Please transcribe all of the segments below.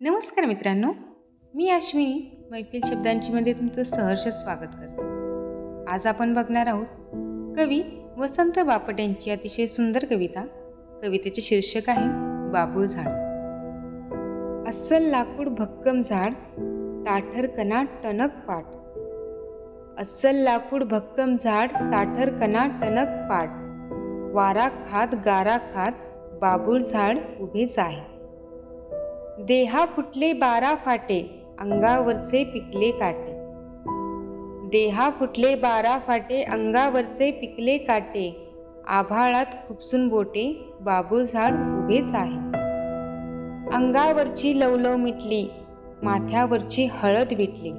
नमस्कार मित्रांनो मी अश्विनी मैफिल शब्दांची तुमचं सहर्ष स्वागत करते. आज आपण बघणार आहोत कवी वसंत बापट यांची अतिशय सुंदर कविता. कवितेचे शीर्षक आहे बाबूळ झाड. अस्सल लाकूड भक्कम झाड ताठर कणा टणक पाट अस्सल लाकूड भक्कम झाड ताठर कणा टणक पाट वारा खात गारा खात बाबूळ झाड उभेच आहे. देहा फुटले बारा फाटे अंगावरचे पिकले काटे. देहा फुटले बारा फाटे अंगावरचे पिकले काटे. आभाळात खुपसून बोटे बाबूळ झाड उभेच आहे. अंगावरची लवलव मिटली माथ्यावरची हळद विटली.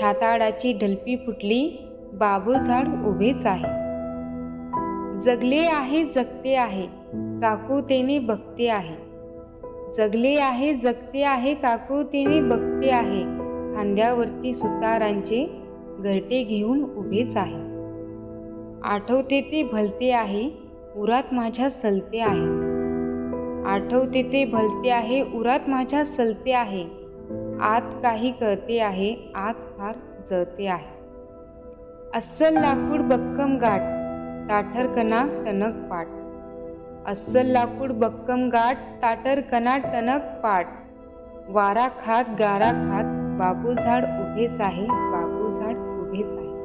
छाताडाची ढलपी फुटली बाबू झाड उभेच आहे. जगले आहे जगते आहे काकुतेने बघते आहे. जगले आहे जगते आहे काकुतीने बघते आहे. खांद्यावरती सुतारांचे घरटे घेऊन उभेच आहे. आठवते ते भलते आहे उरात माझ्या सलते आहे. आठवते ते भलते आहे उरात माझ्या सलते आहे. आत काही कळते आहे आत फार जळते आहे. अस्सल लाकूड बक्कम गाठ ताठरकणा टणक पाठ. अस्सल लाकूड बक्कम गाठ ताटर कना टणक पाट. वारा खात गारा खात बाबू झाड उभेच आहे बाबू झाड उभेच आहे